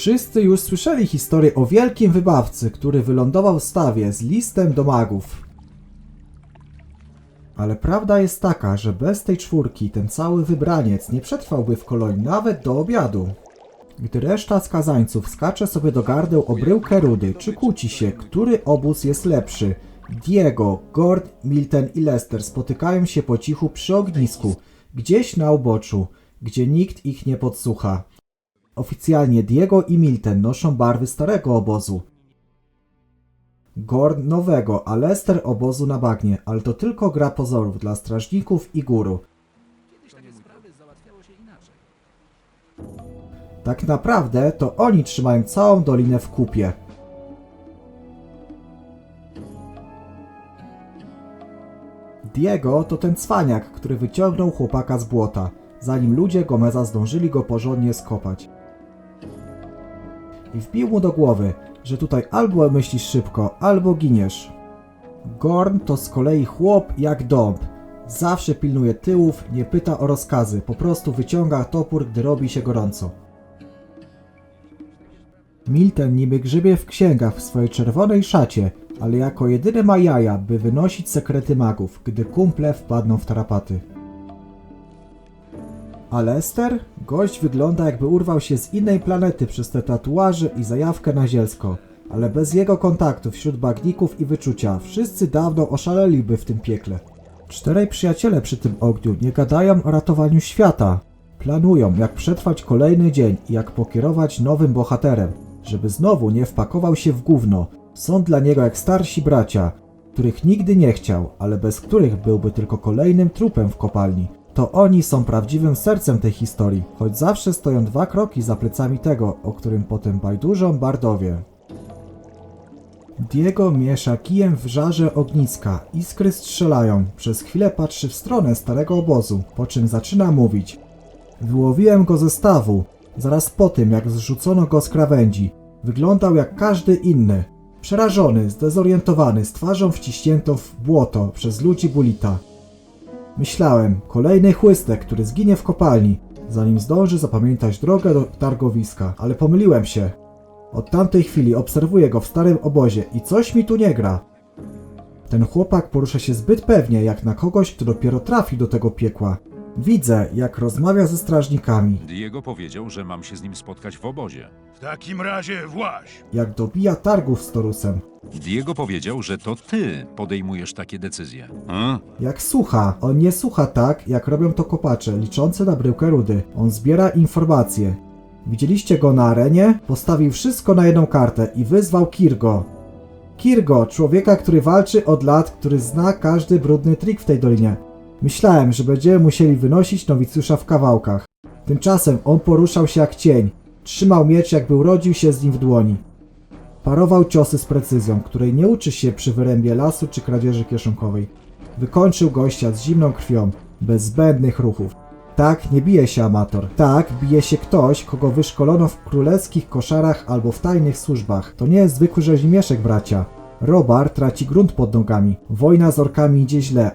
Wszyscy już słyszeli historię o wielkim wybawcy, który wylądował w stawie z listem do magów. Ale prawda jest taka, że bez tej czwórki ten cały wybraniec nie przetrwałby w kolonii nawet do obiadu. Gdy reszta skazańców skacze sobie do gardeł o bryłkę rudy, czy kłóci się, który obóz jest lepszy, Diego, Gord, Milton i Lester spotykają się po cichu przy ognisku, gdzieś na uboczu, gdzie nikt ich nie podsłucha. Oficjalnie Diego i Milton noszą barwy starego obozu. Gord nowego, a Lester obozu na bagnie, ale to tylko gra pozorów dla strażników i guru. Tak naprawdę to oni trzymają całą dolinę w kupie. Diego to ten cwaniak, który wyciągnął chłopaka z błota, zanim ludzie Gomeza zdążyli go porządnie skopać. I wbił mu do głowy, że tutaj albo myślisz szybko, albo giniesz. Gorn to z kolei chłop jak dąb. Zawsze pilnuje tyłów, nie pyta o rozkazy, po prostu wyciąga topór, gdy robi się gorąco. Milton niby grzebie w księgach w swojej czerwonej szacie, ale jako jedyny ma jaja, by wynosić sekrety magów, gdy kumple wpadną w tarapaty. A Lester? Gość wygląda jakby urwał się z innej planety przez te tatuaże i zajawkę na zielsko. Ale bez jego kontaktów wśród bagników i wyczucia, wszyscy dawno oszaleliby w tym piekle. Czterej przyjaciele przy tym ogniu nie gadają o ratowaniu świata. Planują, jak przetrwać kolejny dzień i jak pokierować nowym bohaterem, żeby znowu nie wpakował się w gówno. Są dla niego jak starsi bracia, których nigdy nie chciał, ale bez których byłby tylko kolejnym trupem w kopalni. To oni są prawdziwym sercem tej historii, choć zawsze stoją dwa kroki za plecami tego, o którym potem bajdurzą bardowie. Diego miesza kijem w żarze ogniska, iskry strzelają, przez chwilę patrzy w stronę starego obozu, po czym zaczyna mówić. Wyłowiłem go ze stawu, zaraz po tym jak zrzucono go z krawędzi. Wyglądał jak każdy inny. Przerażony, zdezorientowany, z twarzą wciśniętą w błoto przez ludzi Bulita. Myślałem, kolejny chłystek, który zginie w kopalni, zanim zdąży zapamiętać drogę do targowiska, ale pomyliłem się. Od tamtej chwili obserwuję go w starym obozie i coś mi tu nie gra. Ten chłopak porusza się zbyt pewnie, jak na kogoś, kto dopiero trafi do tego piekła. Widzę, jak rozmawia ze strażnikami, Diego powiedział, że mam się z nim spotkać w obozie. W takim razie właź. jak dobija targów z Torusem, Diego powiedział, że to ty podejmujesz takie decyzje. A? jak słucha. On nie słucha tak, jak robią to kopacze, liczące na bryłkę rudy. On zbiera informacje. Widzieliście go na arenie? Postawił wszystko na jedną kartę i wyzwał Kirgo. Kirgo, człowieka, który walczy od lat, który zna każdy brudny trik w tej dolinie. Myślałem, że będziemy musieli wynosić nowicjusza w kawałkach. Tymczasem on poruszał się jak cień. Trzymał miecz, jakby urodził się z nim w dłoni. Parował ciosy z precyzją, której nie uczy się przy wyrębie lasu czy kradzieży kieszonkowej. Wykończył gościa z zimną krwią, bez zbędnych ruchów. Tak nie bije się amator. Tak bije się ktoś, kogo wyszkolono w królewskich koszarach albo w tajnych służbach. To nie jest zwykły rzezimieszek, bracia. Robar traci grunt pod nogami. Wojna z orkami idzie źle,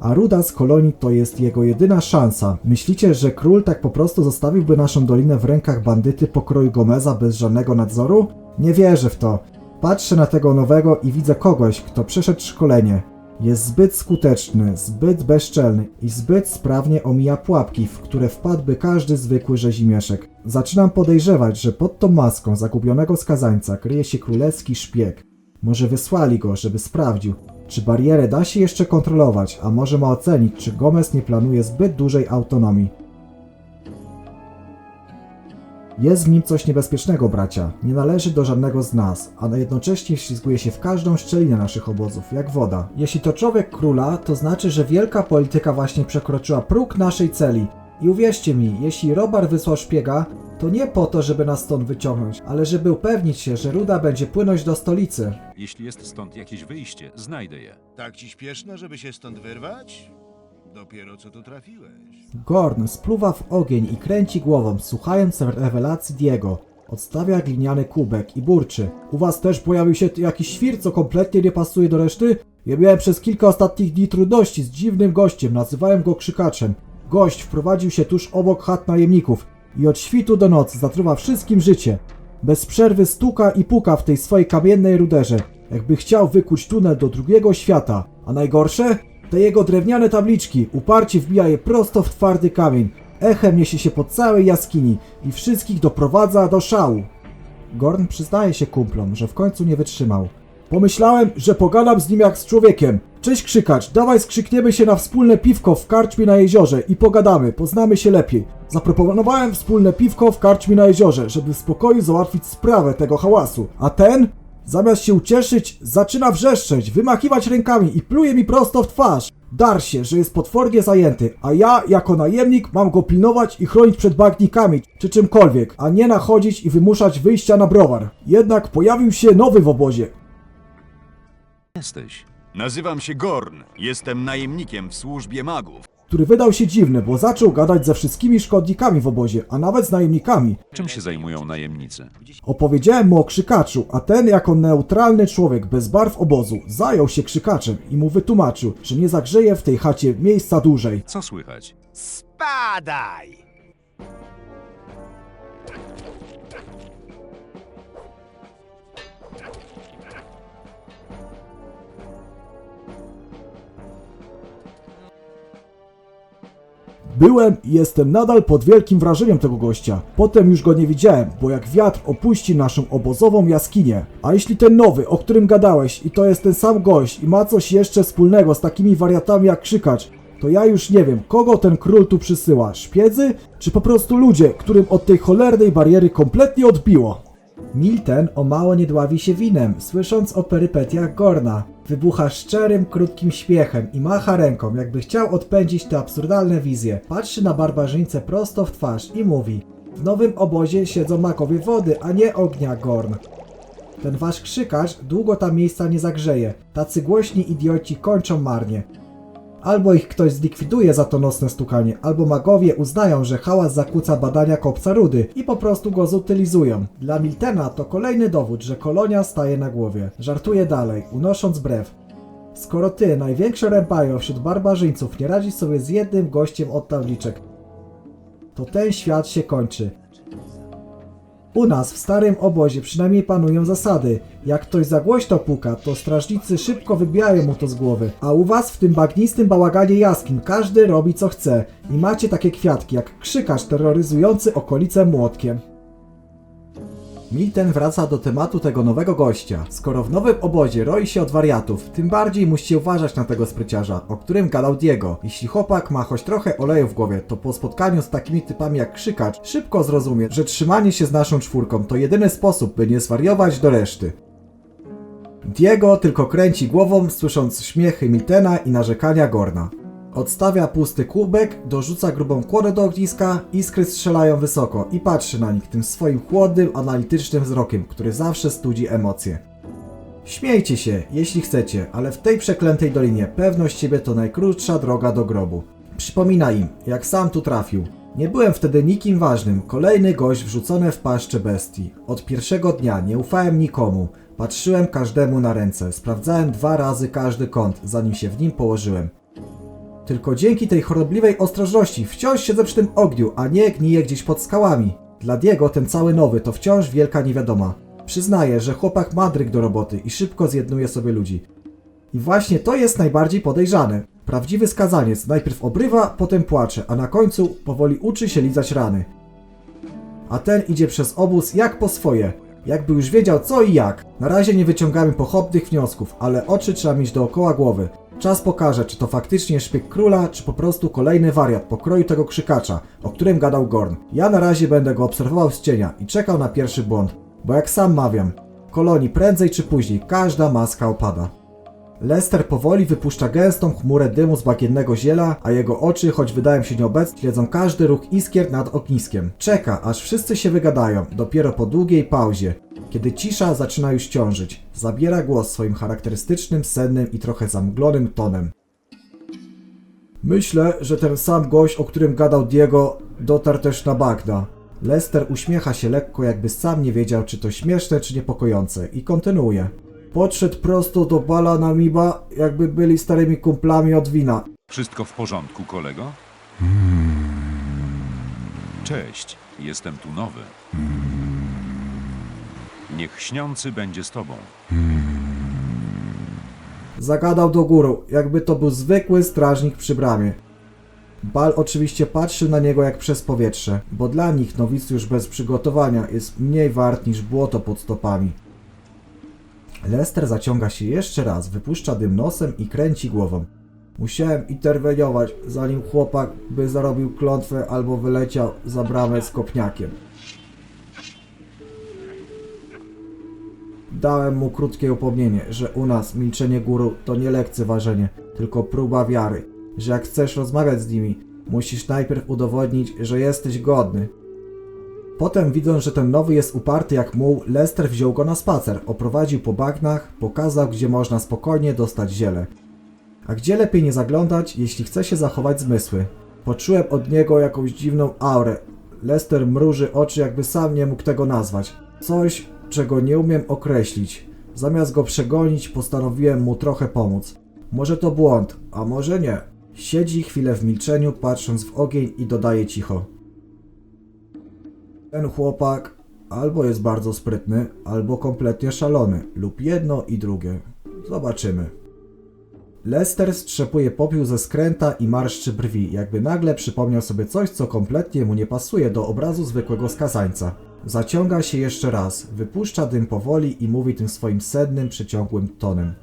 a ruda z kolonii to jest jego jedyna szansa. Myślicie, że król tak po prostu zostawiłby naszą dolinę w rękach bandyty pokroju Gomeza bez żadnego nadzoru? Nie wierzę w to. Patrzę na tego nowego i widzę kogoś, kto przeszedł szkolenie. Jest zbyt skuteczny, zbyt bezczelny i zbyt sprawnie omija pułapki, w które wpadłby każdy zwykły rzezimieszek. Zaczynam podejrzewać, że pod tą maską zagubionego skazańca kryje się królewski szpieg. Może wysłali go, żeby sprawdził, czy barierę da się jeszcze kontrolować, a może ma ocenić, czy Gomez nie planuje zbyt dużej autonomii. Jest w nim coś niebezpiecznego, bracia. Nie należy do żadnego z nas, a jednocześnie ślizguje się w każdą szczelinę naszych obozów, jak woda. Jeśli to człowiek króla, to znaczy, że wielka polityka właśnie przekroczyła próg naszej celi. I uwierzcie mi, jeśli Robar wysłał szpiega, to nie po to, żeby nas stąd wyciągnąć, ale żeby upewnić się, że ruda będzie płynąć do stolicy. Jeśli jest stąd jakieś wyjście, znajdę je. Tak ci śpieszno, żeby się stąd wyrwać? Dopiero co tu trafiłeś. Gorn spluwa w ogień i kręci głową, słuchając rewelacji Diego. Odstawia gliniany kubek i burczy. U was też pojawił się jakiś świr, co kompletnie nie pasuje do reszty? Ja miałem przez kilka ostatnich dni trudności z dziwnym gościem, nazywałem go krzykaczem. Gość wprowadził się tuż obok chat najemników i od świtu do nocy zatruwa wszystkim życie. Bez przerwy stuka i puka w tej swojej kamiennej ruderze, jakby chciał wykuć tunel do drugiego świata. A najgorsze? Te jego drewniane tabliczki uparcie wbija je prosto w twardy kamień. Echem niesie się po całej jaskini i wszystkich doprowadza do szału. Gorn przyznaje się kumplom, że w końcu nie wytrzymał. Pomyślałem, że pogadam z nim jak z człowiekiem. Cześć krzykacz, dawaj skrzykniemy się na wspólne piwko w karczmie na jeziorze i pogadamy, poznamy się lepiej. Zaproponowałem wspólne piwko w karczmie na jeziorze, żeby w spokoju załatwić sprawę tego hałasu. A ten, zamiast się ucieszyć, zaczyna wrzeszczeć, wymachiwać rękami i pluje mi prosto w twarz. Dar się, że jest potwornie zajęty, a ja, jako najemnik, mam go pilnować i chronić przed bagnikami czy czymkolwiek, a nie nachodzić i wymuszać wyjścia na browar. Jednak pojawił się nowy w obozie, Jesteś. Nazywam się Gorn. Jestem najemnikiem w służbie magów. który wydał się dziwny, bo zaczął gadać ze wszystkimi szkodnikami w obozie, a nawet z najemnikami. Czym się zajmują najemnicy? Opowiedziałem mu o krzykaczu, a ten jako neutralny człowiek bez barw obozu zajął się krzykaczem i mu wytłumaczył, że nie zagrzeje w tej chacie miejsca dłużej. Co słychać? Spadaj! Byłem i jestem nadal pod wielkim wrażeniem tego gościa. Potem już go nie widziałem, bo jak wiatr opuści naszą obozową jaskinię. A jeśli ten nowy, o którym gadałeś, i to jest ten sam gość i ma coś jeszcze wspólnego z takimi wariatami jak krzykacz, to ja już nie wiem, kogo ten król tu przysyła. Szpiedzy? Czy po prostu ludzie, którym od tej cholernej bariery kompletnie odbiło? Milten o mało nie dławi się winem, słysząc o perypetiach Gorna. Wybucha szczerym, krótkim śmiechem i macha ręką, jakby chciał odpędzić te absurdalne wizje. Patrzy na barbarzyńcę prosto w twarz i mówi W nowym obozie siedzą magowie wody, a nie ognia, Gorn. Ten wasz krzykacz długo tam miejsca nie zagrzeje. Tacy głośni idioci kończą marnie. Albo ich ktoś zlikwiduje za to nocne stukanie, albo magowie uznają, że hałas zakłóca badania kopca rudy i po prostu go zutylizują. Dla Miltena to kolejny dowód, że kolonia staje na głowie. Żartuje dalej, unosząc brew. Skoro ty, największy rębajo wśród barbarzyńców, nie radzisz sobie z jednym gościem od tabliczek, to ten świat się kończy. U nas w starym obozie przynajmniej panują zasady. Jak ktoś za głośno puka, to strażnicy szybko wybijają mu to z głowy. A u was w tym bagnistym bałaganie jaskin każdy robi co chce. I macie takie kwiatki jak krzykarz terroryzujący okolice młotkiem. Milten wraca do tematu tego nowego gościa. Skoro w nowym obozie roi się od wariatów, tym bardziej musicie uważać na tego spryciarza, o którym gadał Diego. Jeśli chłopak ma choć trochę oleju w głowie, to po spotkaniu z takimi typami jak Krzykacz, szybko zrozumie, że trzymanie się z naszą czwórką to jedyny sposób, by nie zwariować do reszty. Diego tylko kręci głową, słysząc śmiechy Miltena i narzekania Gorna. Odstawia pusty kubek, dorzuca grubą kłodę do ogniska, iskry strzelają wysoko i patrzy na nich tym swoim chłodnym, analitycznym wzrokiem, który zawsze studzi emocje. Śmiejcie się, jeśli chcecie, ale w tej przeklętej dolinie pewność siebie to najkrótsza droga do grobu. Przypomina im, jak sam tu trafił. Nie byłem wtedy nikim ważnym, kolejny gość wrzucony w paszczę bestii. Od pierwszego dnia nie ufałem nikomu. Patrzyłem każdemu na ręce, sprawdzałem dwa razy każdy kąt, zanim się w nim położyłem. Tylko dzięki tej chorobliwej ostrożności wciąż siedzę przy tym ogniu, a nie gniję gdzieś pod skałami. Dla Diego ten cały nowy to wciąż wielka niewiadoma. Przyznaję, że chłopak ma dryg do roboty i szybko zjednuje sobie ludzi. I właśnie to jest najbardziej podejrzane. Prawdziwy skazaniec najpierw obrywa, potem płacze, a na końcu powoli uczy się lizać rany. A ten idzie przez obóz jak po swoje, jakby już wiedział co i jak. Na razie nie wyciągamy pochopnych wniosków, ale oczy trzeba mieć dookoła głowy. Czas pokaże, czy to faktycznie szpieg króla, czy po prostu kolejny wariat pokroju tego krzykacza, o którym gadał Gorn. Ja na razie będę go obserwował z cienia i czekał na pierwszy błąd, bo jak sam mawiam, kolonii prędzej czy później każda maska opada. Lester powoli wypuszcza gęstą chmurę dymu z bagiennego ziela, a jego oczy, choć wydają się nieobecne, śledzą każdy ruch iskier nad ogniskiem. Czeka, aż wszyscy się wygadają, dopiero po długiej pauzie. Kiedy cisza zaczyna już ciążyć, zabiera głos swoim charakterystycznym, sennym i trochę zamglonym tonem. Myślę, że ten sam gość, o którym gadał Diego, dotarł też na Bagda. Lester uśmiecha się lekko, jakby sam nie wiedział, czy to śmieszne, czy niepokojące, i kontynuuje. Podszedł prosto do bala Namiba, jakby byli starymi kumplami od wina. Wszystko w porządku, kolego? Cześć, jestem tu nowy. Niech śniący będzie z tobą. Zagadał do góru, jakby to był zwykły strażnik przy bramie. Bal oczywiście patrzył na niego jak przez powietrze, bo dla nich nowicjusz bez przygotowania jest mniej wart niż błoto pod stopami. Lester zaciąga się jeszcze raz, wypuszcza dym nosem i kręci głową. Musiałem interweniować, zanim chłopak by zarobił klątwę albo wyleciał za bramę z kopniakiem. Dałem mu krótkie upomnienie, że u nas milczenie guru to nie lekceważenie, tylko próba wiary, że jak chcesz rozmawiać z nimi, musisz najpierw udowodnić, że jesteś godny. Potem widząc, że ten nowy jest uparty jak muł, Lester wziął go na spacer, oprowadził po bagnach, pokazał gdzie można spokojnie dostać ziele. A gdzie lepiej nie zaglądać, jeśli chce się zachować zmysły. Poczułem od niego jakąś dziwną aurę. Lester mruży oczy, jakby sam nie mógł tego nazwać. Coś, czego nie umiem określić. Zamiast go przegonić, postanowiłem mu trochę pomóc. Może to błąd, a może nie. Siedzi chwilę w milczeniu, patrząc w ogień i dodaje cicho. Ten chłopak albo jest bardzo sprytny, albo kompletnie szalony, lub jedno i drugie. Zobaczymy. Lester strzepuje popiół ze skręta i marszczy brwi, jakby nagle przypomniał sobie coś, co kompletnie mu nie pasuje do obrazu zwykłego skazańca. Zaciąga się jeszcze raz, wypuszcza dym powoli i mówi tym swoim sednym, przeciągłym tonem.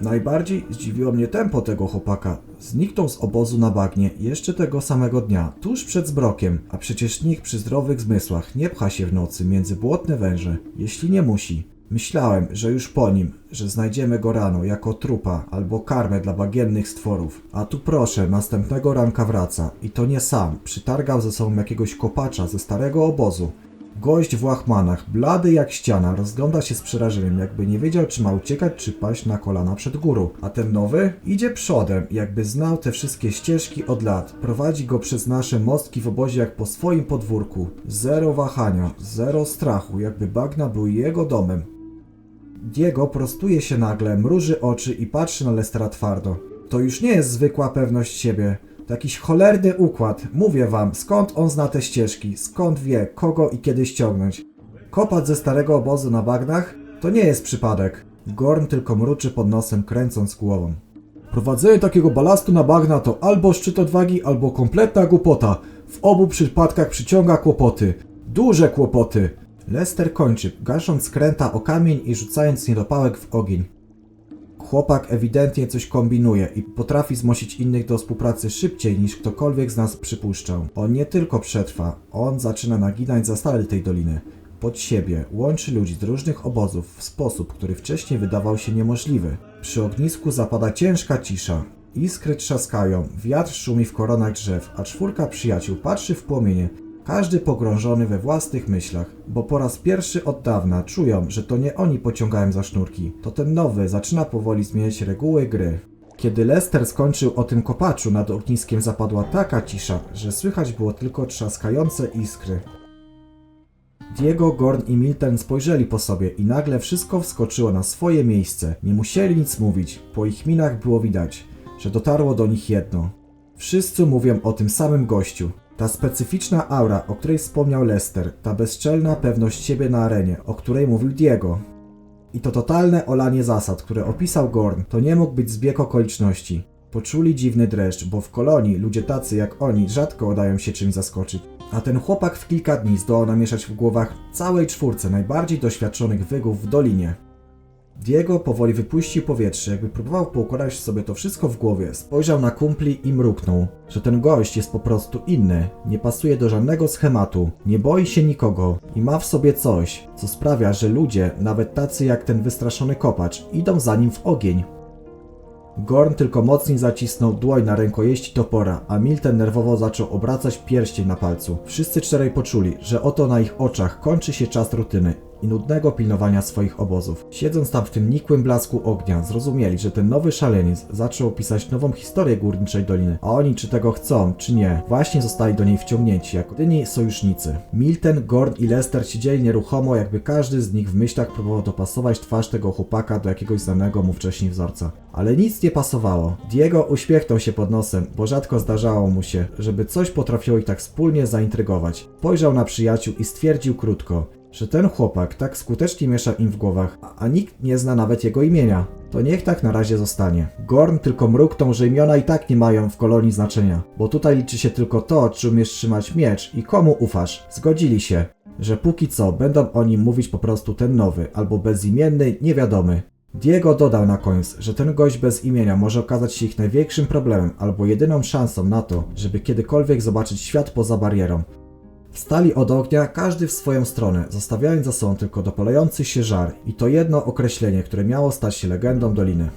Najbardziej zdziwiło mnie tempo tego chłopaka. Zniknął z obozu na bagnie jeszcze tego samego dnia, tuż przed zbrokiem, a przecież nikt przy zdrowych zmysłach nie pcha się w nocy między błotne węże, jeśli nie musi. Myślałem, że już po nim, że znajdziemy go rano jako trupa albo karmę dla bagiennych stworów. A tu proszę, następnego ranka wraca i to nie sam, przytargał ze sobą jakiegoś kopacza ze starego obozu. Gość w łachmanach, blady jak ściana, rozgląda się z przerażeniem, jakby nie wiedział, czy ma uciekać, czy paść na kolana przed górą. A ten nowy idzie przodem, jakby znał te wszystkie ścieżki od lat. Prowadzi go przez nasze mostki w obozie jak po swoim podwórku. Zero wahania, zero strachu, jakby bagna były jego domem. Diego prostuje się nagle, mruży oczy i patrzy na Lestera twardo. To już nie jest zwykła pewność siebie. To jakiś cholerny układ. Mówię wam, skąd on zna te ścieżki, skąd wie, kogo i kiedy ściągnąć. Kopać ze starego obozu na bagnach? To nie jest przypadek. Gorn tylko mruczy pod nosem, kręcąc głową. Prowadzenie takiego balastu na bagna to albo szczyt odwagi, albo kompletna głupota. W obu przypadkach przyciąga kłopoty. Duże kłopoty. Lester kończy, gasząc skręta o kamień i rzucając niedopałek w ogień. Chłopak ewidentnie coś kombinuje i potrafi zmusić innych do współpracy szybciej niż ktokolwiek z nas przypuszczał. On nie tylko przetrwa, on zaczyna naginać zasady tej doliny. Pod siebie łączy ludzi z różnych obozów w sposób, który wcześniej wydawał się niemożliwy. Przy ognisku zapada ciężka cisza. Iskry trzaskają, wiatr szumi w koronach drzew, a czwórka przyjaciół patrzy w płomienie, każdy pogrążony we własnych myślach, bo po raz pierwszy od dawna czują, że to nie oni pociągają za sznurki, to ten nowy zaczyna powoli zmieniać reguły gry. Kiedy Lester skończył o tym kopaczu, nad ogniskiem zapadła taka cisza, że słychać było tylko trzaskające iskry. Diego, Gorn i Milton spojrzeli po sobie i nagle wszystko wskoczyło na swoje miejsce. Nie musieli nic mówić, po ich minach było widać, że dotarło do nich jedno. Wszyscy mówią o tym samym gościu. Ta specyficzna aura, o której wspomniał Lester, ta bezczelna pewność siebie na arenie, o której mówił Diego. I to totalne olanie zasad, które opisał Gorn, to nie mógł być zbieg okoliczności. Poczuli dziwny dreszcz, bo w kolonii ludzie tacy jak oni rzadko udają się czymś zaskoczyć. A ten chłopak w kilka dni zdołał namieszać w głowach całej czwórce najbardziej doświadczonych wygów w dolinie. Diego powoli wypuścił powietrze, jakby próbował poukładać sobie to wszystko w głowie. Spojrzał na kumpli i mruknął, że ten gość jest po prostu inny, nie pasuje do żadnego schematu, nie boi się nikogo i ma w sobie coś, co sprawia, że ludzie, nawet tacy jak ten wystraszony kopacz, idą za nim w ogień. Gorn tylko mocniej zacisnął dłoń na rękojeści topora, a Milton nerwowo zaczął obracać pierścień na palcu. Wszyscy czterej poczuli, że oto na ich oczach kończy się czas rutyny i nudnego pilnowania swoich obozów. Siedząc tam w tym nikłym blasku ognia, zrozumieli, że ten nowy szaleniec zaczął opisać nową historię Górniczej Doliny, a oni czy tego chcą, czy nie, właśnie zostali do niej wciągnięci jako jedyni sojusznicy. Milton, Gorn i Lester siedzieli nieruchomo, jakby każdy z nich w myślach próbował dopasować twarz tego chłopaka do jakiegoś znanego mu wcześniej wzorca. Ale nic nie pasowało. Diego uśmiechnął się pod nosem, bo rzadko zdarzało mu się, żeby coś potrafiło ich tak wspólnie zaintrygować. Spojrzał na przyjaciół i stwierdził krótko, że ten chłopak tak skutecznie miesza im w głowach, a- nikt nie zna nawet jego imienia. To niech tak na razie zostanie. Gorn tylko mruknął, że imiona i tak nie mają w kolonii znaczenia, bo tutaj liczy się tylko to, czy umiesz trzymać miecz i komu ufasz. Zgodzili się, że póki co będą o nim mówić po prostu ten nowy, albo bezimienny, niewiadomy. Diego dodał na koniec, że ten gość bez imienia może okazać się ich największym problemem albo jedyną szansą na to, żeby kiedykolwiek zobaczyć świat poza barierą. Wstali od ognia, każdy w swoją stronę, zostawiając za sobą tylko dopalający się żar i to jedno określenie, które miało stać się legendą doliny.